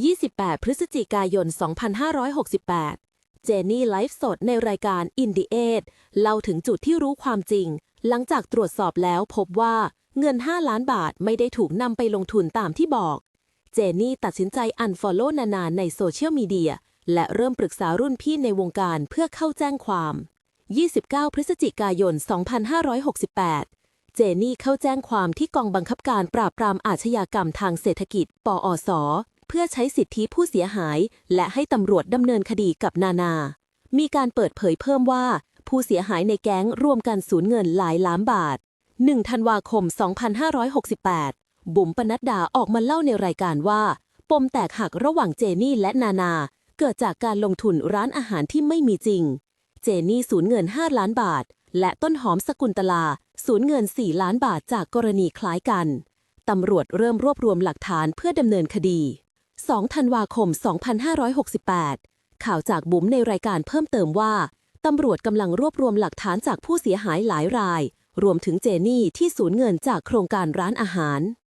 28 พฤศจิกายน 2568 เจนี่ไลฟ์สดในรายการ In the Age เล่าถึงจุดที่รู้ความจริง หลังจากตรวจสอบแล้วพบว่าเงิน 5 ล้านบาทไม่ได้ถูกนำไปลงทุนตามที่บอก เจนี่ตัดสินใจอันฟอลโล่นานาในโซเชียลมีเดียและเริ่มปรึกษารุ่นพี่ในวงการเพื่อเข้าแจ้งความ 29 พฤศจิกายน 2568 เจนี่เข้าแจ้งความที่กองบังคับการปราบปรามอาชญากรรมทางเศรษฐกิจ ปอส พื่อใช้สิทธิผู้เสียหาย และให้ตำรวจดำเนินคดีกับนานา มีการเปิดเผยเพิ่มว่า ผู้เสียหายในแก๊งรวมกันสูญเงินหลายล้านบาท 1 ธันวาคม 2568 บุ๋มปนัดดาออกมาเล่าในรายการว่า ปมแตกหักระหว่างเจนี่และนานา เกิดจากการลงทุนร้านอาหารที่ไม่มีจริง เจนี่สูญเงิน 5 ล้านบาท และต้นหอมสกุลตลาสูญเงิน 4 ล้านบาทจากกรณีคล้ายกันตำรวจเริ่มรวบรวมหลักฐานเพื่อดำเนินคดี 2 ธันวาคม 2568 ข่าวจากบุ๋มในรายการเพิ่มเติมว่าตำรวจกำลังรวบรวมหลักฐานจากผู้เสียหายหลายราย รวมถึงเจนี่ที่สูญเงินจากโครงการร้านอาหาร